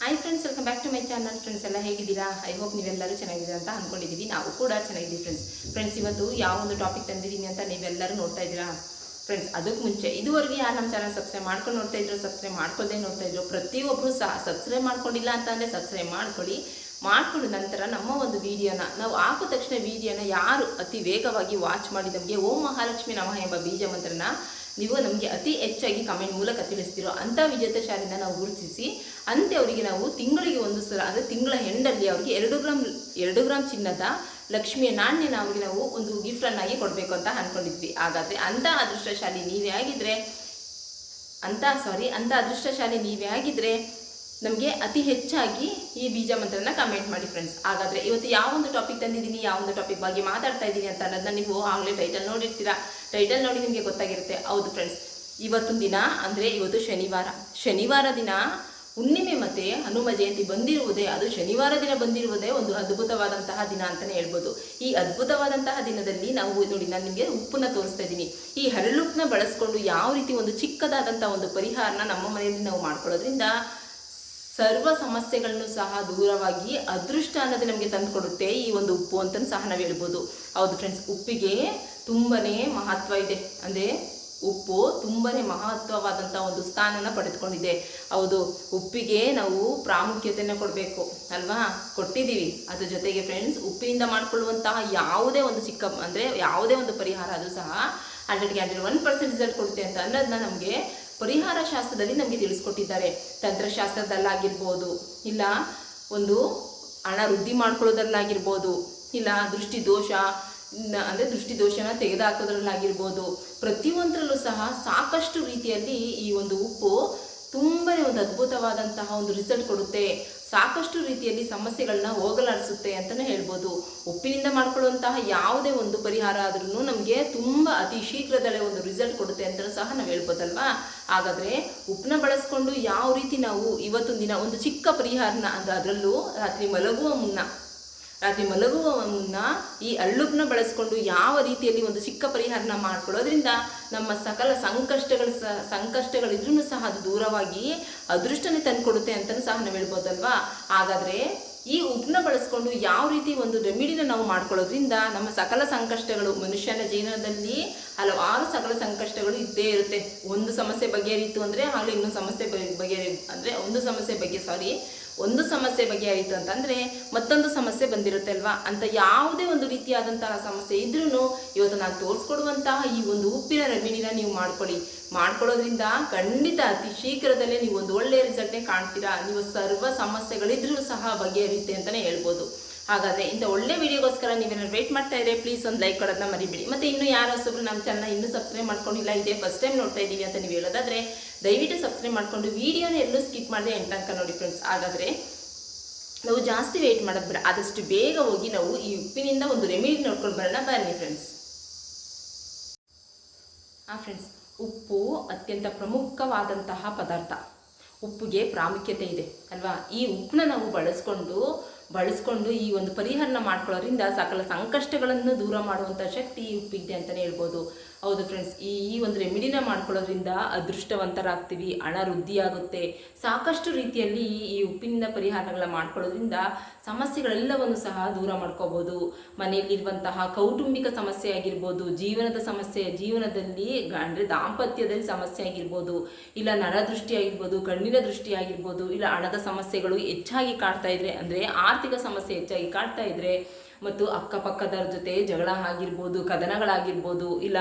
Hi friends welcome back to my channel friends ಎಲ್ಲ ಹೇಗಿದ್ದೀರಾ? I hope ನೀವೆಲ್ಲರೂ ಚೆನ್ನಾಗಿದ್ದೀರಾ ಅಂತ ಅಂದ್ಕೊಂಡಿದ್ದೀವಿ ನಾವು ಕೂಡ ಚೆನ್ನಾಗಿದ್ದೀವಿ ಫ್ರೆಂಡ್ಸ್ ಫ್ರೆಂಡ್ಸ್ ಇವತ್ತು ಯಾವ ಒಂದು ಟಾಪಿಕ್ ತಂದಿದ್ದೀನಿ ಅಂತ ನೀವೆಲ್ಲರೂ ನೋಡ್ತಾ ಇದ್ದೀರಾ? ಫ್ರೆಂಡ್ಸ್ ಅದಕ್ಕೆ ಮುಂಚೆ ಇದುವರೆಗೆ ಯಾರು ನಮ್ಮ ಚಾನಲ್ ಸಬ್ಸ್ಕ್ರೈಬ್ ಮಾಡ್ಕೊಂಡು ನೋಡ್ತಾ ಇದ್ರು ಸಬ್ಸ್ಕ್ರೈಬ್ ಮಾಡ್ಕೊಳ್ಳದೆ ನೋಡ್ತಾ ಇದ್ರು ಪ್ರತಿಯೊಬ್ಬರು ಸಹ ಸಬ್ಸ್ಕ್ರೈಬ್ ಮಾಡ್ಕೊಂಡಿಲ್ಲ ಅಂತಂದರೆ ಸಬ್ಸ್ಕ್ರೈಬ್ ಮಾಡ್ಕೊಳ್ಳಿ. ಮಾಡ್ಕೊಂಡ ನಂತರ ನಮ್ಮ ಒಂದು ವೀಡಿಯೋನ ನಾವು ಹಾಕಿದ ತಕ್ಷಣ ವಿಡಿಯೋನ ಯಾರು ಅತಿ ವೇಗವಾಗಿ ವಾಚ್ ಮಾಡಿ ನಮಗೆ ಓಂ ಮಹಾಲಕ್ಷ್ಮಿ ನಮಃ ಎಂಬ ಬೀಜ ಮಂತ್ರನ ನೀವು ನಮಗೆ ಅತಿ ಹೆಚ್ಚಾಗಿ ಕಮೆಂಟ್ ಮೂಲಕ ತಿಳಿಸ್ತಿರೋ ಅಂಥ ವಿಜೇತ ಶಾಲೆಯಿಂದ ನಾವು ಗುರುತಿಸಿ ಅಂತೆ ಅವರಿಗೆ ನಾವು ತಿಂಗಳಿಗೆ ಒಂದು ಸಲ, ಅಂದರೆ ತಿಂಗಳ ಹೆಂಡಲ್ಲಿ ಅವರಿಗೆ ಎರಡು ಗ್ರಾಮ್ ಎರಡು ಗ್ರಾಮ್ ಚಿನ್ನದ ಲಕ್ಷ್ಮಿಯ ನಾಣ್ಯನ ಅವರಿಗೆ ನಾವು ಒಂದು ಗಿಫ್ಟನ್ನಾಗಿ ಕೊಡಬೇಕು ಅಂತ ಅಂದ್ಕೊಂಡಿದ್ವಿ ಹಾಗಾದರೆ ಅಂಥ ಅದೃಷ್ಟಶಾಲಿ ನೀವೇ ಆಗಿದ್ದರೆ ಅಂತ ಸಾರಿ ಅಂಥ ಅದೃಷ್ಟಶಾಲಿ ನೀವೇ ಆಗಿದ್ರೆ ನಮಗೆ ಅತಿ ಹೆಚ್ಚಾಗಿ ಈ ಬೀಜ ಮಂತ್ರನ ಕಮೆಂಟ್ ಮಾಡಿ ಫ್ರೆಂಡ್ಸ್ ಹಾಗಾದ್ರೆ ಇವತ್ತು ಯಾವ ಒಂದು ಟಾಪಿಕ್ ತಂದಿದ್ದೀನಿ, ಯಾವ ಒಂದು ಟಾಪಿಕ್ ಬಗ್ಗೆ ಮಾತಾಡ್ತಾ ಇದ್ದೀನಿ ಅಂತ ಅನ್ನೋದನ್ನ ನೀವು ಆಗಲೇ ಟೈಟಲ್ ನೋಡಿರ್ತೀರಾ. ಟೈಟಲ್ ನೋಡಿ ನಿಮಗೆ ಗೊತ್ತಾಗಿರುತ್ತೆ. ಹೌದು ಫ್ರೆಂಡ್ಸ್ ಇವತ್ತೊಂದು ದಿನ ಅಂದರೆ ಇವತ್ತು ಶನಿವಾರ. ಶನಿವಾರ ದಿನ ಹುಣ್ಣಿಮೆ ಮತ್ತೆ ಹನುಮ ಜಯಂತಿ ಬಂದಿರುವುದೇ ಅದು ಶನಿವಾರ ದಿನ ಬಂದಿರುವುದೇ ಒಂದು ಅದ್ಭುತವಾದಂತಹ ದಿನ ಅಂತಲೇ ಹೇಳ್ಬೋದು. ಈ ಅದ್ಭುತವಾದಂತಹ ದಿನದಲ್ಲಿ ನಾವು ನೋಡಿ ನಾನು ನಿಮಗೆ ಉಪ್ಪನ್ನ ತೋರಿಸ್ತಾ ಇದ್ದೀನಿ. ಈ ಹರಳುಪ್ಪನ್ನ ಬಳಸ್ಕೊಂಡು ಯಾವ ರೀತಿ ಒಂದು ಚಿಕ್ಕದಾದಂಥ ಒಂದು ಪರಿಹಾರನ ನಮ್ಮ ಮನೆಯಲ್ಲಿ ನಾವು ಮಾಡ್ಕೊಳ್ಳೋದ್ರಿಂದ ಸರ್ವ ಸಮಸ್ಯೆಗಳನ್ನು ಸಹ ದೂರವಾಗಿ ಅದೃಷ್ಟ ಅನ್ನೋದು ನಮಗೆ ತಂದುಕೊಡುತ್ತೆ ಈ ಒಂದು ಉಪ್ಪು ಅಂತಲೂ ಸಹ ನಾವು ಹೇಳ್ಬೋದು. ಹೌದು ಫ್ರೆಂಡ್ಸ್ ಉಪ್ಪಿಗೆ ತುಂಬಾ ಮಹತ್ವ ಇದೆ. ಅಂದರೆ ಉಪ್ಪು ತುಂಬನೇ ಮಹತ್ವವಾದಂಥ ಒಂದು ಸ್ಥಾನನ ಪಡೆದುಕೊಂಡಿದೆ. ಹೌದು, ಉಪ್ಪಿಗೆ ನಾವು ಪ್ರಾಮುಖ್ಯತೆಯನ್ನು ಕೊಡಬೇಕು, ಅಲ್ವಾ? ಕೊಟ್ಟಿದ್ದೀವಿ. ಅದ್ರ ಜೊತೆಗೆ ಫ್ರೆಂಡ್ಸ್ ಉಪ್ಪಿನಿಂದ ಮಾಡಿಕೊಳ್ಳುವಂತಹ ಯಾವುದೇ ಒಂದು ಚಿಕ್ಕ, ಅಂದರೆ ಯಾವುದೇ ಒಂದು ಪರಿಹಾರ ಅದು ಸಹ ಹಂಡ್ರೆಡ್ಗೆ ಹಂಡ್ರೆಡ್ ಒನ್ ಪರ್ಸೆಂಟ್ ರಿಸಲ್ಟ್ ಕೊಡುತ್ತೆ ಅಂತ ಅನ್ನೋದನ್ನ ನಮಗೆ ಪರಿಹಾರ ಶಾಸ್ತ್ರದಲ್ಲಿ ನಮಗೆ ತಿಳಿಸ್ಕೊಟ್ಟಿದ್ದಾರೆ. ತಂತ್ರಶಾಸ್ತ್ರದಲ್ಲಾಗಿರ್ಬೋದು, ಇಲ್ಲ ಒಂದು ಹಣ ವೃದ್ಧಿ ಮಾಡ್ಕೊಳ್ಳೋದ್ರಲ್ಲಾಗಿರ್ಬೋದು, ಇಲ್ಲ ದೃಷ್ಟಿ ದೋಷ ದೃಷ್ಟಿದೋಷನ ಅಂದ್ರೆ ದೃಷ್ಟಿ ದೋಷನ ತೆಗೆದುಹಾಕೋದ್ರಲ್ಲಾಗಿರ್ಬೋದು ಪ್ರತಿಯೊಂದರಲ್ಲೂ ಸಹ ಸಾಕಷ್ಟು ರೀತಿಯಲ್ಲಿ ಈ ಒಂದು ಉಪ್ಪು ತುಂಬನೇ ಒಂದು ಅದ್ಭುತವಾದಂತಹ ಒಂದು ರಿಸಲ್ಟ್ ಕೊಡುತ್ತೆ. ಸಾಕಷ್ಟು ರೀತಿಯಲ್ಲಿ ಸಮಸ್ಯೆಗಳನ್ನ ಹೋಗಲಾಡಿಸುತ್ತೆ ಅಂತಲೇ ಹೇಳ್ಬೋದು. ಉಪ್ಪಿನಿಂದ ಮಾಡ್ಕೊಳ್ಳುವಂತಹ ಯಾವುದೇ ಒಂದು ಪರಿಹಾರ ಆದ್ರೂ ನಮಗೆ ತುಂಬ ಅತಿ ಶೀಘ್ರದಲ್ಲೇ ಒಂದು ರಿಸಲ್ಟ್ ಕೊಡುತ್ತೆ ಅಂತಲೂ ಸಹ ನಾವು ಹೇಳ್ಬೋದಲ್ವಾ? ಹಾಗಾದ್ರೆ ಉಪ್ಪನ್ನ ಬಳಸ್ಕೊಂಡು ಯಾವ ರೀತಿ ನಾವು ಇವತ್ತೊಂದು ದಿನ ಒಂದು ಚಿಕ್ಕ ಪರಿಹಾರನ ಅಂದ್ರೆ ಅದರಲ್ಲೂ ರಾತ್ರಿ ಮಲಗುವ ಮುನ್ನ, ರಾತ್ರಿ ಮಲಗುವ ಮುನ್ನ ಈ ಅಳ್ಳುಪ್ಪನ್ನ ಬಳಸ್ಕೊಂಡು ಯಾವ ರೀತಿಯಲ್ಲಿ ಒಂದು ಚಿಕ್ಕ ಪರಿಹಾರನ ಮಾಡ್ಕೊಳ್ಳೋದ್ರಿಂದ ನಮ್ಮ ಸಕಲ ಸಂಕಷ್ಟಗಳು ಸಹ ಸಂಕಷ್ಟಗಳಿದ್ರೂ ಸಹ ಅದು ದೂರವಾಗಿ ಅದೃಷ್ಟನೇ ತಂದುಕೊಡುತ್ತೆ ಅಂತಲೂ ಸಹ ನಾವು ಹೇಳ್ಬೋದಲ್ವಾ? ಹಾಗಾದ್ರೆ ಈ ಉಪ್ಪನ್ನ ಬಳಸ್ಕೊಂಡು ಯಾವ ರೀತಿ ಒಂದು ರೆಮಿಡಿನ ನಾವು ಮಾಡ್ಕೊಳ್ಳೋದ್ರಿಂದ ನಮ್ಮ ಸಕಲ ಸಂಕಷ್ಟಗಳು ಮನುಷ್ಯನ ಜೀವನದಲ್ಲಿ ಹಲವಾರು ಸಕಲ ಸಂಕಷ್ಟಗಳು ಇದ್ದೇ ಇರುತ್ತೆ. ಒಂದು ಸಮಸ್ಯೆ ಬಗೆಹರಿತು ಅಂದರೆ ಆಗಲೇ ಇನ್ನೊಂದು ಸಮಸ್ಯೆ ಬಗೆ- ಬಗೆಹರಿ, ಅಂದರೆ ಒಂದು ಸಮಸ್ಯೆ ಬಗ್ಗೆ ಸಾರಿ ಒಂದು ಸಮಸ್ಯೆ ಬಗೆಹರಿತು ಅಂತಂದ್ರೆ ಮತ್ತೊಂದು ಸಮಸ್ಯೆ ಬಂದಿರುತ್ತೆ ಅಲ್ವಾ? ಅಂತ ಯಾವುದೇ ಒಂದು ರೀತಿಯಾದಂತಹ ಸಮಸ್ಯೆ ಇದ್ರೂ ಇವತ್ತು ನಾನು ತೋರಿಸ್ಕೊಡುವಂತಹ ಈ ಒಂದು ಉಪ್ಪಿನ ರೆಮಿಡಿನ ನೀವು ಮಾಡ್ಕೊಳ್ಳಿ. ಮಾಡ್ಕೊಳ್ಳೋದ್ರಿಂದ ಖಂಡಿತ ಅತಿ ಶೀಘ್ರದಲ್ಲೇ ನೀವು ಒಂದು ಒಳ್ಳೆಯ ರಿಸಲ್ಟ್ನೇ ಕಾಣ್ತೀರಾ? ನೀವು ಸರ್ವ ಸಮಸ್ಯೆಗಳಿದ್ರೂ ಸಹ ಬಗೆಹರಿಯುತ್ತೆ ಅಂತಾನೆ ಹೇಳ್ಬೋದು. ಹಾಗಾದ್ರೆ ಇಂಥ ಒಳ್ಳೆ ವಿಡಿಯೋಗೋಸ್ಕರ ನೀವೇನಾದ್ರು ವೇಟ್ ಮಾಡ್ತಾ ಇದ್ರೆ ಪ್ಲೀಸ್ ಒಂದು ಲೈಕ್ ಕೊಡೋದನ್ನ ಮರಿಬೇಡಿ. ಮತ್ತೆ ಇನ್ನು ಯಾರು ಹೊಸಬ್ರು ನಮ್ಮ ಚಾನಲ್ ಇನ್ನೂ ಸಬ್ಸ್ಕ್ರೈಬ್ ಮಾಡ್ಕೊಂಡಿಲ್ಲ, ಇದೇ ಫಸ್ಟ್ ಟೈಮ್ ನೋಡ್ತಾ ಇದ್ದೀವಿ ಅಂತ ನೀವು ಹೇಳೋದಾದ್ರೆ ದಯವಿಟ್ಟು ಸಬ್ಸ್ಕ್ರೈಬ್ ಮಾಡ್ಕೊಂಡು ವಿಡಿಯೋನ ಎಲ್ಲೂ ಸ್ಕಿಪ್ ಮಾಡಿದೆ ಎಂಟು ನೋಡಿ ಫ್ರೆಂಡ್ಸ್ ಹಾಗಾದರೆ ನಾವು ಜಾಸ್ತಿ ವೆಯ್ಟ್ ಮಾಡೋದು ಬೇಡ ಆದಷ್ಟು ಬೇಗ ಹೋಗಿ ನಾವು ಈ ಉಪ್ಪಿನಿಂದ ಒಂದು ರೆಮಿಡಿ ನೋಡ್ಕೊಂಡು ಬರೋಣ ಬನ್ನಿ ಫ್ರೆಂಡ್ಸ್ ಹಾಂ ಫ್ರೆಂಡ್ಸ್ ಉಪ್ಪು ಅತ್ಯಂತ ಪ್ರಮುಖವಾದಂತಹ ಪದಾರ್ಥ. ಉಪ್ಪಿಗೆ ಪ್ರಾಮುಖ್ಯತೆ ಇದೆ, ಅಲ್ವಾ? ಈ ಉಪ್ಪನ್ನ ನಾವು ಬಳಸ್ಕೊಂಡು ಬಳಸ್ಕೊಂಡು ಈ ಒಂದು ಪರಿಹಾರನ ಮಾಡ್ಕೊಳ್ಳೋದ್ರಿಂದ ಸಕಲ ಸಂಕಷ್ಟಗಳನ್ನು ದೂರ ಮಾಡುವಂಥ ಶಕ್ತಿ ಈ ಉಪ್ಪಿಗಿದೆ ಅಂತಲೇ ಹೇಳ್ಬೋದು. ಹೌದು ಫ್ರೆಂಡ್ಸ್ ಈ ಒಂದು ರೆಮಿಡಿನ ಮಾಡ್ಕೊಳ್ಳೋದ್ರಿಂದ ಅದೃಷ್ಟವಂತರಾಗ್ತೀವಿ, ಹಣ ವೃದ್ಧಿಯಾಗುತ್ತೆ. ಸಾಕಷ್ಟು ರೀತಿಯಲ್ಲಿ ಈ ಉಪ್ಪಿನಿಂದ ಪರಿಹಾರಗಳ ಮಾಡ್ಕೊಳ್ಳೋದ್ರಿಂದ ಸಮಸ್ಯೆಗಳೆಲ್ಲವನ್ನು ಸಹ ದೂರ ಮಾಡ್ಕೋಬೋದು. ಮನೆಯಲ್ಲಿರುವಂತಹ ಕೌಟುಂಬಿಕ ಸಮಸ್ಯೆ ಆಗಿರ್ಬೋದು, ಜೀವನದ ಸಮಸ್ಯೆ, ಜೀವನದಲ್ಲಿ ಅಂದರೆ ಅಂದ್ರೆ ದಾಂಪತ್ಯದಲ್ಲಿ ಸಮಸ್ಯೆ ಆಗಿರ್ಬೋದು, ಇಲ್ಲ ನರದೃಷ್ಟಿ ಆಗಿರ್ಬೋದು, ಕಣ್ಣಿನ ದೃಷ್ಟಿ ಆಗಿರ್ಬೋದು, ಇಲ್ಲ ಹಣದ ಸಮಸ್ಯೆಗಳು ಹೆಚ್ಚಾಗಿ ಕಾಡ್ತಾ ಇದ್ರೆ, ಅಂದರೆ ಆರ್ಥಿಕ ಸಮಸ್ಯೆ ಹೆಚ್ಚಾಗಿ ಕಾಡ್ತಾ ಇದ್ರೆ ಮತ್ತು ಅಕ್ಕಪಕ್ಕದವ್ರ ಜೊತೆ ಜಗಳ ಆಗಿರ್ಬೋದು, ಕದನಗಳಾಗಿರ್ಬೋದು, ಇಲ್ಲ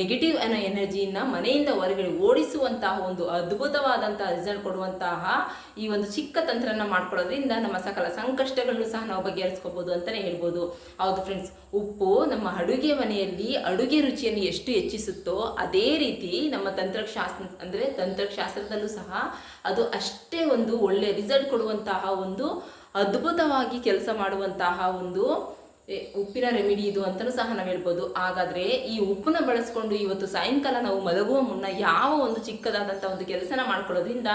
ನೆಗೆಟಿವ್ ಅನ್ನೋ ಎನರ್ಜಿಯನ್ನು ಮನೆಯಿಂದ ಹೊರಗಡೆ ಓಡಿಸುವಂತಹ ಒಂದು ಅದ್ಭುತವಾದಂತಹ ರಿಸಲ್ಟ್ ಕೊಡುವಂತಹ ಈ ಒಂದು ಚಿಕ್ಕ ತಂತ್ರನ ಮಾಡ್ಕೊಳ್ಳೋದ್ರಿಂದ ನಮ್ಮ ಸಕಲ ಸಂಕಷ್ಟಗಳನ್ನು ಸಹ ನಾವು ಬಗೆಹರಿಸ್ಕೋಬಹುದು ಅಂತಲೇ ಹೇಳ್ಬೋದು. ಹೌದು ಫ್ರೆಂಡ್ಸ್ ಉಪ್ಪು ನಮ್ಮ ಅಡುಗೆ ಮನೆಯಲ್ಲಿ ಅಡುಗೆ ರುಚಿಯನ್ನು ಎಷ್ಟು ಹೆಚ್ಚಿಸುತ್ತೋ ಅದೇ ರೀತಿ ನಮ್ಮ ತಂತ್ರಶಾಸ್ತ್ರ, ಅಂದರೆ ತಂತ್ರಶಾಸ್ತ್ರದಲ್ಲೂ ಸಹ ಅದು ಅಷ್ಟೇ ಒಂದು ಒಳ್ಳೆ ರಿಸಲ್ಟ್ ಕೊಡುವಂತಹ ಒಂದು ಅದ್ಭುತವಾಗಿ ಕೆಲಸ ಮಾಡುವಂತಹ ಒಂದು ಉಪ್ಪಿನ ರೆಮಿಡಿ ಇದು ಅಂತಲೂ ಸಹ ನಾವು ಹೇಳ್ಬೋದು. ಹಾಗಾದ್ರೆ ಈ ಉಪ್ಪನ್ನ ಬಳಸ್ಕೊಂಡು ಇವತ್ತು ಸಾಯಂಕಾಲ ನಾವು ಮಲಗುವ ಮುನ್ನ ಯಾವ ಒಂದು ಚಿಕ್ಕದಾದಂಥ ಒಂದು ಕೆಲಸನ ಮಾಡ್ಕೊಳ್ಳೋದ್ರಿಂದ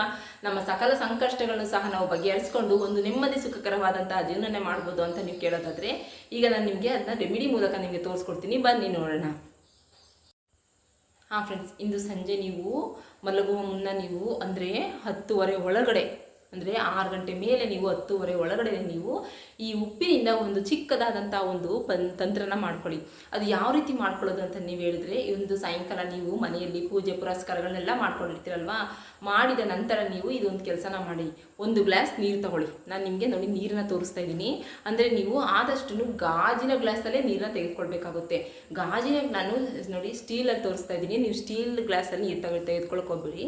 ನಮ್ಮ ಸಕಲ ಸಂಕಷ್ಟಗಳನ್ನು ಸಹ ನಾವು ಬಗೆಹರಿಸ್ಕೊಂಡು ಒಂದು ನೆಮ್ಮದಿ ಸುಖಕರವಾದಂತಹ ಜೀವನನೇ ಮಾಡ್ಬೋದು ಅಂತ ನೀವು ಕೇಳೋದಾದರೆ, ಈಗ ನಾನು ನಿಮಗೆ ಅದನ್ನ ರೆಮಿಡಿ ಮೂಲಕ ನಿಮಗೆ ತೋರಿಸ್ಕೊಡ್ತೀನಿ. ಬನ್ನಿ ನೋಡೋಣ. ಹಾಂ ಫ್ರೆಂಡ್ಸ್ ಇಂದು ಸಂಜೆ ನೀವು ಮಲಗುವ ಮುನ್ನ ನೀವು ಅಂದರೆ ಹತ್ತುವರೆ ಒಳಗಡೆ ಅಂದರೆ ಆರು ಗಂಟೆ ಮೇಲೆ ನೀವು ಹತ್ತುವರೆ ಒಳಗಡೆ ನೀವು ಈ ಉಪ್ಪಿನಿಂದ ಒಂದು ಚಿಕ್ಕದಾದಂಥ ಒಂದು ಪನ್ ತಂತ್ರನ ಮಾಡ್ಕೊಳ್ಳಿ. ಅದು ಯಾವ ರೀತಿ ಮಾಡ್ಕೊಳ್ಳೋದು ಅಂತ ನೀವು ಹೇಳಿದ್ರೆ, ಈ ಒಂದು ಸಾಯಂಕಾಲ ನೀವು ಮನೆಯಲ್ಲಿ ಪೂಜೆ ಪುರಸ್ಕಾರಗಳನ್ನೆಲ್ಲ ಮಾಡ್ಕೊಂಡಿರ್ತೀರಲ್ವಾ? ಮಾಡಿದ ನಂತರ ನೀವು ಇದೊಂದು ಕೆಲಸನ ಮಾಡಿ. ಒಂದು ಗ್ಲಾಸ್ ನೀರು ತಗೊಳ್ಳಿ. ನಾನು ನಿಮಗೆ ನೋಡಿ ನೀರನ್ನ ತೋರಿಸ್ತಾ ಇದ್ದೀನಿ. ಅಂದರೆ ನೀವು ಆದಷ್ಟು ಗಾಜಿನ ಗ್ಲಾಸಲ್ಲೇ ನೀರನ್ನ ತೆಗೆದುಕೊಳ್ಬೇಕಾಗುತ್ತೆ. ಗಾಜಿನ ನಾನು ನೋಡಿ ಸ್ಟೀಲಲ್ಲಿ ತೋರಿಸ್ತಾ ಇದ್ದೀನಿ. ನೀವು ಸ್ಟೀಲ್ ಗ್ಲಾಸಲ್ಲಿ ನೀರು ತೆಗೆ ತೆಗೆದುಕೊಳಕ್ಕೆ ಹೋಗ್ಬಿಡಿ.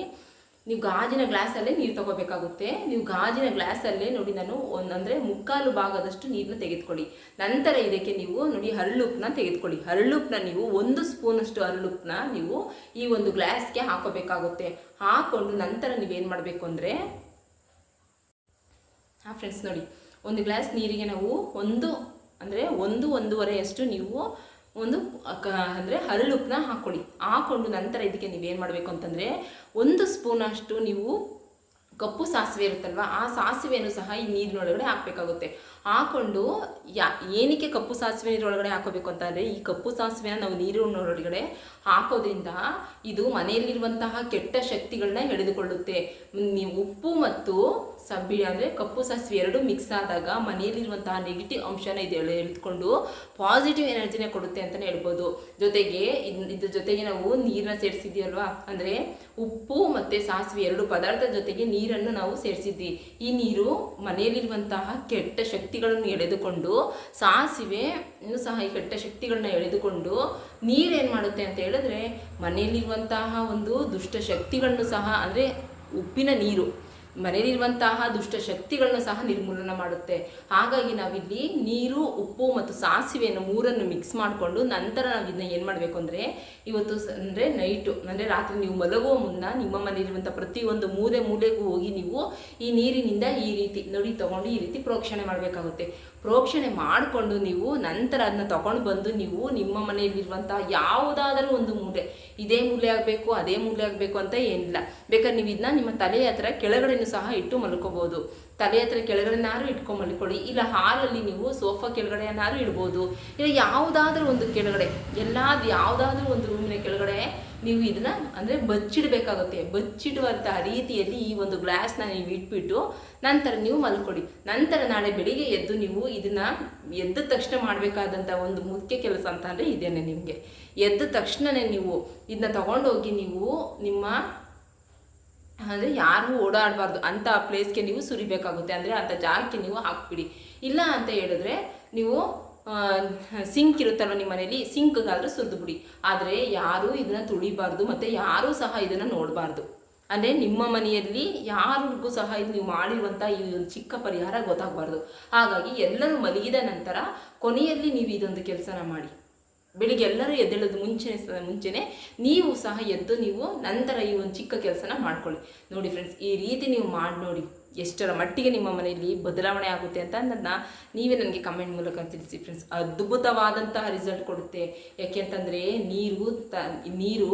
ನೀವು ಗಾಜಿನ ಗ್ಲಾಸಲ್ಲೇ ನೀರು ತಗೋಬೇಕಾಗುತ್ತೆ. ನೀವು ಗಾಜಿನ ಗ್ಲಾಸಲ್ಲೇ ನೋಡಿ ನಾನು ಒಂದಂದರೆ ಮುಕ್ಕಾಲು ಭಾಗದಷ್ಟು ನೀರನ್ನ ತೆಗೆದುಕೊಳ್ಳಿ. ನಂತರ ಇದಕ್ಕೆ ನೀವು ನೋಡಿ ಹರಳುಪ್ಪನ್ನ ತೆಗೆದುಕೊಳ್ಳಿ. ಹರಳುಪ್ಪನ್ನ ನೀವು ಒಂದು ಸ್ಪೂನಷ್ಟು ಹರಳುಪ್ಪನ್ನ ನೀವು ಈ ಒಂದು ಗ್ಲಾಸ್ಗೆ ಹಾಕೋಬೇಕಾಗುತ್ತೆ. ಹಾಕ್ಕೊಂಡು ನಂತರ ನೀವೇನು ಮಾಡಬೇಕು ಅಂದರೆ, ಹಾಂ ಫ್ರೆಂಡ್ಸ್ ನೋಡಿ, ಒಂದು ಗ್ಲಾಸ್ ನೀರಿಗೆ ನಾವು ಒಂದು ಅಂದರೆ ಒಂದು ಒಂದೂವರೆಯಷ್ಟು ನೀವು ಒಂದು ಕ ಅಂದರೆ ಹರಳುಪ್ಪನ್ನ ಹಾಕ್ಕೊಳ್ಳಿ ಹಾಕ್ಕೊಂಡು ನಂತರ ಇದಕ್ಕೆ ನೀವೇನು ಮಾಡಬೇಕು ಅಂತಂದರೆ ಒಂದು ಸ್ಪೂನಷ್ಟು ನೀವು ಕಪ್ಪು ಸಾಸಿವೆ ಇರುತ್ತಲ್ವ, ಆ ಸಾಸಿವೆಯನ್ನು ಸಹ ಈ ನೀರಿನೊಳಗಡೆ ಹಾಕಬೇಕಾಗುತ್ತೆ. ಹಾಕೊಂಡು ಯಾ, ಏನಕ್ಕೆ ಕಪ್ಪು ಸಾಸಿವೆ ನೀರೊಳಗಡೆ ಹಾಕೋಬೇಕು ಅಂತಂದರೆ ಈ ಕಪ್ಪು ಸಾಸಿವೆನ ನಾವು ನೀರಿನೊಳಗಡೆ ಹಾಕೋದ್ರಿಂದ ಇದು ಮನೆಯಲ್ಲಿರುವಂತಹ ಕೆಟ್ಟ ಶಕ್ತಿಗಳನ್ನ ಹಿಡಿದುಕೊಳ್ಳುತ್ತೆ ನೀವು ಉಪ್ಪು ಮತ್ತು ಸಬ್ಬಿ ಅಂದರೆ ಕಪ್ಪು ಸಾಸಿವೆ ಎರಡು ಮಿಕ್ಸ್ ಆದಾಗ ಮನೆಯಲ್ಲಿರುವಂತಹ ನೆಗೆಟಿವ್ ಅಂಶನ ಇದು ಎಳೆ- ಎಳೆದುಕೊಂಡು ಪಾಸಿಟಿವ್ ಎನರ್ಜಿನೇ ಕೊಡುತ್ತೆ ಅಂತಲೇ ಹೇಳ್ಬೋದು. ಜೊತೆಗೆ ಇದ್- ಇದ್ರ ಜೊತೆಗೆ ನಾವು ನೀರನ್ನ ಸೇರಿಸಿದ್ಯಲ್ವಾ ಅಂದರೆ ಉಪ್ಪು ಮತ್ತು ಸಾಸಿವೆ ಎರಡು ಪದಾರ್ಥ ಜೊತೆಗೆ ನೀರನ್ನು ನಾವು ಸೇರಿಸಿದ್ವಿ. ಈ ನೀರು ಮನೆಯಲ್ಲಿರುವಂತಹ ಕೆಟ್ಟ ಶಕ್ತಿಗಳನ್ನು ಎಳೆದುಕೊಂಡು ಸಾಸಿವೆ ಸಹ ಈ ಕೆಟ್ಟ ಶಕ್ತಿಗಳನ್ನ ಎಳೆದುಕೊಂಡು ನೀರೇನು ಮಾಡುತ್ತೆ ಅಂತ ಹೇಳಿದ್ರೆ ಮನೆಯಲ್ಲಿರುವಂತಹ ಒಂದು ದುಷ್ಟ ಶಕ್ತಿಗಳನ್ನು ಸಹ, ಅಂದರೆ ಉಪ್ಪಿನ ನೀರು. ಮನೆಯಲ್ಲಿರುವಂತಹ ದುಷ್ಟ ಶಕ್ತಿಗಳನ್ನು ಸಹ ನಿರ್ಮೂಲನ ಮಾಡುತ್ತೆ. ಹಾಗಾಗಿ ನಾವಿಲ್ಲಿ ನೀರು, ಉಪ್ಪು ಮತ್ತು ಸಾಸಿವೆಯನ್ನು ಮೂರನ್ನು ಮಿಕ್ಸ್ ಮಾಡಿಕೊಂಡು ನಂತರ ನಾವು ಇದನ್ನ ಏನು ಮಾಡಬೇಕು ಅಂದರೆ, ಇವತ್ತು ಅಂದರೆ ನೈಟು ಅಂದರೆ ರಾತ್ರಿ ನೀವು ಮಲಗುವ ಮುನ್ನ ನಿಮ್ಮ ಮನೆಯಲ್ಲಿರುವಂಥ ಪ್ರತಿಯೊಂದು ಮೂಲೆ ಮೂಲೆಗೂ ಹೋಗಿ ನೀವು ಈ ನೀರಿನಿಂದ ಈ ರೀತಿ ನೋಡಿ ತಗೊಂಡು ಈ ರೀತಿ ಪ್ರೋಕ್ಷಣೆ ಮಾಡಬೇಕಾಗುತ್ತೆ. ಪ್ರೋಕ್ಷಣೆ ಮಾಡಿಕೊಂಡು ನೀವು ನಂತರ ಅದನ್ನ ತಗೊಂಡು ಬಂದು ನೀವು ನಿಮ್ಮ ಮನೆಯಲ್ಲಿರುವಂಥ ಯಾವುದಾದರೂ ಒಂದು ಮೂಲೆ ಇದೇ ಮೂಲೆ ಆಗಬೇಕು, ಅದೇ ಮೂಲೆ ಆಗಬೇಕು ಅಂತ ಏನಿಲ್ಲ. ಬೇಕಾದ್ರೆ ನೀವು ಇದನ್ನ ನಿಮ್ಮ ತಲೆಯ ಹತ್ರ ಕೆಳಗಡೆನೂ ಸಹ ಇಟ್ಟು ಮಲ್ಕೋಬೋದು. ತಲೆ ಹತ್ರ ಕೆಳಗಡೆನಾದ್ರೂ ಇಟ್ಕೊಂಡು ಮಲ್ಕೊಳ್ಳಿ ಇಲ್ಲ ಹಾಲಲ್ಲಿ ನೀವು ಸೋಫಾ ಕೆಳಗಡೆನಾದ್ರೂ ಇಡ್ಬೋದು. ಇಲ್ಲ ಯಾವುದಾದ್ರೂ ಒಂದು ಕೆಳಗಡೆ, ಎಲ್ಲಾದ ಯಾವುದಾದ್ರೂ ಒಂದು ರೂಮಿನ ಕೆಳಗಡೆ ನೀವು ಇದನ್ನ ಅಂದರೆ ಬಚ್ಚಿಡಬೇಕಾಗುತ್ತೆ. ಬಚ್ಚಿಡುವಂತಹ ರೀತಿಯಲ್ಲಿ ಈ ಒಂದು ಗ್ಲಾಸ್ನ ನೀವು ಇಟ್ಬಿಟ್ಟು ನಂತರ ನೀವು ಮಲ್ಕೊಳ್ಳಿ ನಂತರ ನಾಳೆ ಬೆಳಿಗ್ಗೆ ಎದ್ದು ನೀವು ಇದನ್ನ ಎದ್ದ ತಕ್ಷಣ ಮಾಡಬೇಕಾದಂಥ ಒಂದು ಮುಖ್ಯ ಕೆಲಸ ಅಂತ ಅಂದರೆ ಇದೇನೆ ನಿಮಗೆ. ಎದ್ದ ತಕ್ಷಣನೇ ನೀವು ಇದನ್ನ ತಗೊಂಡೋಗಿ ನೀವು ನಿಮ್ಮ ಅಂದರೆ ಯಾರು ಓಡಾಡಬಾರ್ದು. ಅಂಥ ಪ್ಲೇಸ್ಗೆ ನೀವು ಸುರಿಬೇಕಾಗುತ್ತೆ. ಅಂದರೆ ಅಂಥ ಜಾಗಕ್ಕೆ ನೀವು ಹಾಕ್ಬಿಡಿ. ಇಲ್ಲ ಅಂತ ಹೇಳಿದ್ರೆ ನೀವು ಸಿಂಕ್ ಇರುತ್ತಲ್ವ ನಿಮ್ಮ ಮನೇಲಿ? ಸಿಂಕ್ಗಾದರೂ ಸುರಿದು ಬಿಡಿ ಆದರೆ ಯಾರೂ ಇದನ್ನು ತುಳಿಬಾರ್ದು ಮತ್ತು ಯಾರೂ ಸಹ ಇದನ್ನು ನೋಡಬಾರ್ದು. ಅಂದರೆ ನಿಮ್ಮ ಮನೆಯಲ್ಲಿ ಯಾರಿಗೂ ಸಹ ಇದು ನೀವು ಮಾಡಿರುವಂಥ ಈ ಒಂದು ಚಿಕ್ಕ ಪರಿಹಾರ ಗೊತ್ತಾಗಬಾರ್ದು. ಹಾಗಾಗಿ ಎಲ್ಲರೂ ಮಲಗಿದ ನಂತರ ಕೊನೆಯಲ್ಲಿ ನೀವು ಇದೊಂದು ಕೆಲಸನ ಮಾಡಿ. ಬೆಳಿಗ್ಗೆ ಎಲ್ಲರೂ ಎದ್ದೇಳೋದು ಮುಂಚೆನೆ ಸ ಮುಂಚೆನೆ, ನೀವು ಸಹ ಎದ್ದು ನೀವು ನಂತರ ಈ ಒಂದು ಚಿಕ್ಕ ಕೆಲಸನ ಮಾಡ್ಕೊಳ್ಳಿ. ನೋಡಿ ಫ್ರೆಂಡ್ಸ್ ಈ ರೀತಿ ನೀವು ಮಾಡಿ ನೋಡಿ ಎಷ್ಟರ ಮಟ್ಟಿಗೆ ನಿಮ್ಮ ಮನೆಯಲ್ಲಿ ಬದಲಾವಣೆ ಆಗುತ್ತೆ ಅಂತ ಅನ್ನೋದನ್ನ ನೀವೇ ನನಗೆ ಕಮೆಂಟ್ ಮೂಲಕ ತಿಳಿಸಿ ಫ್ರೆಂಡ್ಸ್ ಅದ್ಭುತವಾದಂತಹ ರಿಸಲ್ಟ್ ಕೊಡುತ್ತೆ. ಯಾಕೆಂತಂದರೆ ನೀರು ತ, ನೀರು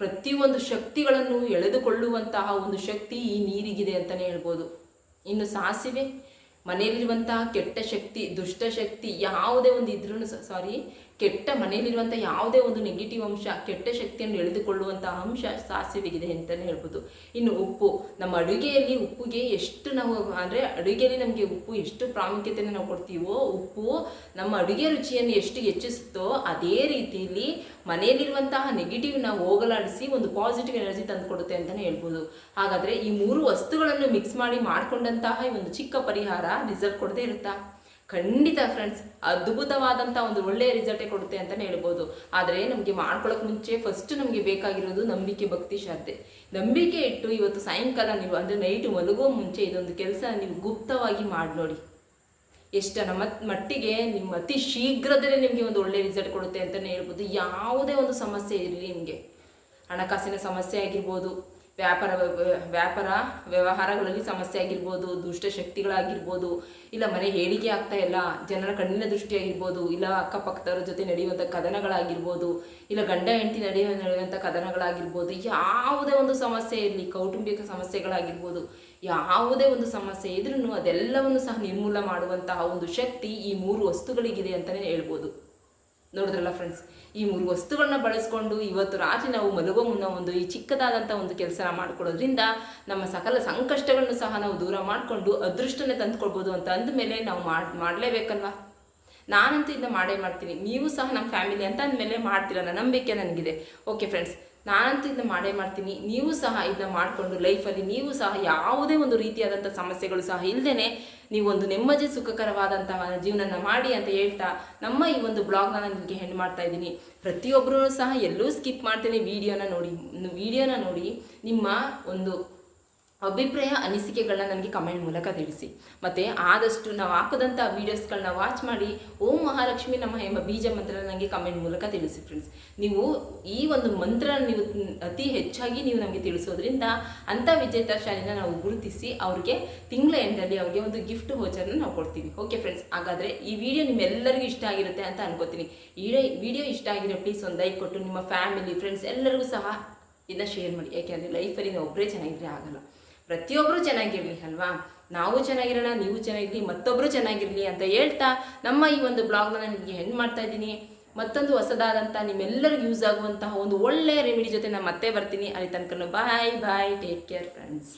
ಪ್ರತಿಯೊಂದು ಶಕ್ತಿಗಳನ್ನು ಎಳೆದುಕೊಳ್ಳುವಂತಹ ಒಂದು ಶಕ್ತಿ ಈ ನೀರಿಗಿದೆ ಅಂತಲೇ ಹೇಳ್ಬೋದು. ಇನ್ನು ಸಾಸಿವೆ ಮನೆಯಲ್ಲಿರುವಂತಹ ಕೆಟ್ಟ ಶಕ್ತಿ, ದುಷ್ಟ ಶಕ್ತಿ ಯಾವುದೇ ಒಂದು ಇದ್ರೂ ಸಾರಿ ಕೆಟ್ಟ ಮನೆಯಲ್ಲಿರುವಂಥ ಯಾವುದೇ ಒಂದು ನೆಗೆಟಿವ್ ಅಂಶ, ಕೆಟ್ಟ ಶಕ್ತಿಯನ್ನು ಎಳೆದುಕೊಳ್ಳುವಂಥ ಅಂಶ ಸಾಸಿವೆಗಿದೆ ಅಂತಲೇ ಹೇಳ್ಬೋದು. ಇನ್ನು ಉಪ್ಪು, ನಮ್ಮ ಅಡುಗೆಯಲ್ಲಿ ಉಪ್ಪಿಗೆ ಎಷ್ಟು ನಾವು ಅಂದರೆ ಅಡುಗೆಯಲ್ಲಿ ನಮಗೆ ಉಪ್ಪು ಎಷ್ಟು ಪ್ರಾಮುಖ್ಯತೆಯನ್ನು ನಾವು ಕೊಡ್ತೀವೋ, ಉಪ್ಪು ನಮ್ಮ ಅಡುಗೆ ರುಚಿಯನ್ನು ಎಷ್ಟು ಹೆಚ್ಚಿಸುತ್ತೋ ಅದೇ ರೀತಿಯಲ್ಲಿ ಮನೆಯಲ್ಲಿರುವಂತಹ ನೆಗೆಟಿವ್ನ ಹೋಗಲಾಡಿಸಿ ಒಂದು ಪಾಸಿಟಿವ್ ಎನರ್ಜಿ ತಂದುಕೊಡುತ್ತೆ ಅಂತಲೇ ಹೇಳ್ಬೋದು. ಹಾಗಾದರೆ ಈ ಮೂರು ವಸ್ತುಗಳನ್ನು ಮಿಕ್ಸ್ ಮಾಡಿ ಮಾಡಿಕೊಂಡಂತಹ ಒಂದು ಚಿಕ್ಕ ಪರಿಹಾರ ರಿಸಲ್ಟ್ ಕೊಡದೇ ಇರುತ್ತಾ? ಖಂಡಿತ ಫ್ರೆಂಡ್ಸ್ ಅದ್ಭುತವಾದಂಥ ಒಂದು ಒಳ್ಳೆಯ ರಿಸಲ್ಟೇ ಕೊಡುತ್ತೆ ಅಂತಲೇ ಹೇಳ್ಬೋದು. ಆದರೆ ನಮಗೆ ಮಾಡ್ಕೊಳ್ಳೋಕೆ ಮುಂಚೆ ಫಸ್ಟ್ ನಮಗೆ ಬೇಕಾಗಿರೋದು ನಂಬಿಕೆ, ಭಕ್ತಿ, ಶ್ರದ್ಧೆ. ನಂಬಿಕೆ ಇಟ್ಟು ಇವತ್ತು ಸಾಯಂಕಾಲ ನೀವು ಅಂದರೆ ನೈಟ್ ಮಲಗುವ ಮುಂಚೆ ಇದೊಂದು ಕೆಲಸ ನೀವು ಗುಪ್ತವಾಗಿ ಮಾಡಿ ನೋಡಿ. ಎಷ್ಟು ನಮ್ಮ ಮಟ್ಟಿಗೆ ನಿಮ್ಮ ಅತಿ ಶೀಘ್ರದಲ್ಲೇ ನಿಮಗೆ ಒಂದು ಒಳ್ಳೆಯ ರಿಸಲ್ಟ್ ಕೊಡುತ್ತೆ ಅಂತಲೇ ಹೇಳ್ಬೋದು. ಯಾವುದೇ ಒಂದು ಸಮಸ್ಯೆ ಇರಲಿ ನಿಮಗೆ. ಹಣಕಾಸಿನ ಸಮಸ್ಯೆ ಆಗಿರ್ಬೋದು ವ್ಯಾಪಾರ ವ್ಯ- ವ್ಯಾಪಾರ ವ್ಯವಹಾರಗಳಲ್ಲಿ ಸಮಸ್ಯೆ ಆಗಿರ್ಬೋದು, ದುಷ್ಟ ಶಕ್ತಿಗಳಾಗಿರ್ಬೋದು, ಇಲ್ಲ ಮನೆ ಹೇಳಿಕೆ ಆಗ್ತಾ ಇಲ್ಲ, ಜನರ ಕಣ್ಣಿನ ದೃಷ್ಟಿಯಾಗಿರ್ಬೋದು, ಇಲ್ಲ ಅಕ್ಕಪಕ್ಕದವರ ಜೊತೆ ನಡೆಯುವಂಥ ಕದನಗಳಾಗಿರ್ಬೋದು, ಇಲ್ಲ ಗಂಡ ಹೆಂಡತಿ ನಡೆಯುವ ನಡೆಯುವಂಥ ಕದನಗಳಾಗಿರ್ಬೋದು, ಯಾವುದೇ ಒಂದು ಸಮಸ್ಯೆ ಇರಲಿ, ಕೌಟುಂಬಿಕ ಸಮಸ್ಯೆಗಳಾಗಿರ್ಬೋದು, ಯಾವುದೇ ಒಂದು ಸಮಸ್ಯೆ ಇದ್ರೂ ಅದೆಲ್ಲವನ್ನು ಸಹ ನಿರ್ಮೂಲ ಮಾಡುವಂತಹ ಒಂದು ಶಕ್ತಿ ಈ ಮೂರು ವಸ್ತುಗಳಿಗಿದೆ ಅಂತಲೇ ಹೇಳ್ಬೋದು. ನೋಡಿದ್ರಲ್ಲ ಫ್ರೆಂಡ್ಸ್ ಈ ಮೂರು ವಸ್ತುಗಳನ್ನ ಬಳಸ್ಕೊಂಡು ಇವತ್ತು ರಾತ್ರಿ ನಾವು ಮಲಗೋ ಮುನ್ನ ಒಂದು ಈ ಚಿಕ್ಕದಾದಂಥ ಒಂದು ಕೆಲಸನ ಮಾಡ್ಕೊಳ್ಳೋದ್ರಿಂದ ನಮ್ಮ ಸಕಲ ಸಂಕಷ್ಟಗಳನ್ನು ಸಹ ನಾವು ದೂರ ಮಾಡಿಕೊಂಡು ಅದೃಷ್ಟನೇ ತಂದುಕೊಳ್ಬೋದು ಅಂತ ಅಂದಮೇಲೆ ನಾವು ಮಾಡಿ, ಮಾಡಲೇಬೇಕಲ್ವಾ? ನಾನಂತೂ ಇದನ್ನ ಮಾಡೇ ಮಾಡ್ತೀನಿ. ನೀವು ಸಹ ನಮ್ಮ ಫ್ಯಾಮಿಲಿ ಅಂತ ಅಂದಮೇಲೆ ಮಾಡ್ತೀರ ನನ್ನ ನಂಬಿಕೆ ನನಗಿದೆ. ಓಕೆ ಫ್ರೆಂಡ್ಸ್ ನಾನಂತೂ ಇದನ್ನ ಮಾಡೇ ಮಾಡ್ತೀನಿ. ನೀವು ಸಹ ಇದನ್ನ ಮಾಡಿಕೊಂಡು ಲೈಫಲ್ಲಿ ನೀವು ಸಹ ಯಾವುದೇ ಒಂದು ರೀತಿಯಾದಂಥ ಸಮಸ್ಯೆಗಳು ಸಹ ಇಲ್ಲದೇ ನೀವು ಒಂದು ನೆಮ್ಮದಿ, ಸುಖಕರವಾದಂತಹ ಜೀವನನ ಮಾಡಿ ಅಂತ ಹೇಳ್ತಾ ನಮ್ಮ ಈ ಒಂದು ಬ್ಲಾಗ್ನ ನಾನು ನಿಮಗೆ ಹೆಣ್ಣು ಮಾಡ್ತಾ ಇದ್ದೀನಿ. ಪ್ರತಿಯೊಬ್ಬರೂ ಸಹ ಎಲ್ಲೂ ಸ್ಕಿಪ್ ಮಾಡ್ತೀನಿ. ವಿಡಿಯೋನ ನೋಡಿ ವಿಡಿಯೋನ ನೋಡಿ ನಿಮ್ಮ ಒಂದು ಅಭಿಪ್ರಾಯ, ಅನಿಸಿಕೆಗಳನ್ನ ನನಗೆ ಕಮೆಂಟ್ ಮೂಲಕ ತಿಳಿಸಿ. ಮತ್ತು ಆದಷ್ಟು ನಾವು ಹಾಕದಂಥ ವೀಡಿಯೋಸ್ಗಳನ್ನ ವಾಚ್ ಮಾಡಿ, ಓಂ ಮಹಾಲಕ್ಷ್ಮಿ ನಮ್ಮ ಎಂಬ ಬೀಜ ಮಂತ್ರ ನನಗೆ ಕಮೆಂಟ್ ಮೂಲಕ ತಿಳಿಸಿ ಫ್ರೆಂಡ್ಸ್ ನೀವು ಈ ಒಂದು ಮಂತ್ರ ನೀವು ಅತಿ ಹೆಚ್ಚಾಗಿ ನೀವು ನಮಗೆ ತಿಳಿಸೋದ್ರಿಂದ ಅಂಥ ವಿಜೇತಾಶಾಲಿನ ನಾವು ಗುರುತಿಸಿ ಅವ್ರಿಗೆ ತಿಂಗಳ ಎಂಡಲ್ಲಿ ಅವ್ರಿಗೆ ಒಂದು ಗಿಫ್ಟ್ ಹೋಚರ್ನ ನಾವು ಕೊಡ್ತೀವಿ. ಓಕೆ ಫ್ರೆಂಡ್ಸ್ ಹಾಗಾದರೆ ಈ ವಿಡಿಯೋ ನಿಮ್ಮೆಲ್ಲರಿಗೂ ಇಷ್ಟ ಆಗಿರುತ್ತೆ ಅಂತ ಅನ್ಕೋತೀನಿ. ಈ ವಿಡಿಯೋ ಇಷ್ಟ ಆಗಿರೋ ಪ್ಲೀಸ್ ಒಂದು ಲೈಕ್ ಕೊಟ್ಟು ನಿಮ್ಮ ಫ್ಯಾಮಿಲಿ ಫ್ರೆಂಡ್ಸ್ ಎಲ್ಲರಿಗೂ ಸಹ ಇದನ್ನ ಶೇರ್ ಮಾಡಿ. ಯಾಕೆಂದರೆ ಲೈಫಲ್ಲಿ ನಾವು ಒಬ್ಬರೇ ಚೆನ್ನಾಗಿದ್ರೆ ಆಗಲ್ಲ. ಪ್ರತಿಯೊಬ್ಬರು ಚೆನ್ನಾಗಿರಲಿ ಅಲ್ವಾ? ನಾವು ಚೆನ್ನಾಗಿರೋಣ, ನೀವು ಚೆನ್ನಾಗಿರಲಿ ಮತ್ತೊಬ್ಬರು ಚೆನ್ನಾಗಿರಲಿ ಅಂತ ಹೇಳ್ತಾ ನಮ್ಮ ಈ ಒಂದು ಬ್ಲಾಗ್ನ ನಿಮಗೆ ಹೆಣ್ಣು ಮಾಡ್ತಾ ಇದ್ದೀನಿ. ಮತ್ತೊಂದು ಹೊಸದಾದಂಥ ನಿಮ್ಮೆಲ್ಲರಿಗೂ ಯೂಸ್ ಆಗುವಂತಹ ಒಂದು ಒಳ್ಳೆಯ ರೆಮಿಡಿ ಜೊತೆ ನಾನು ಮತ್ತೆ ಬರ್ತೀನಿ. ಅಲ್ಲಿ ತನಕ bye bye take care friends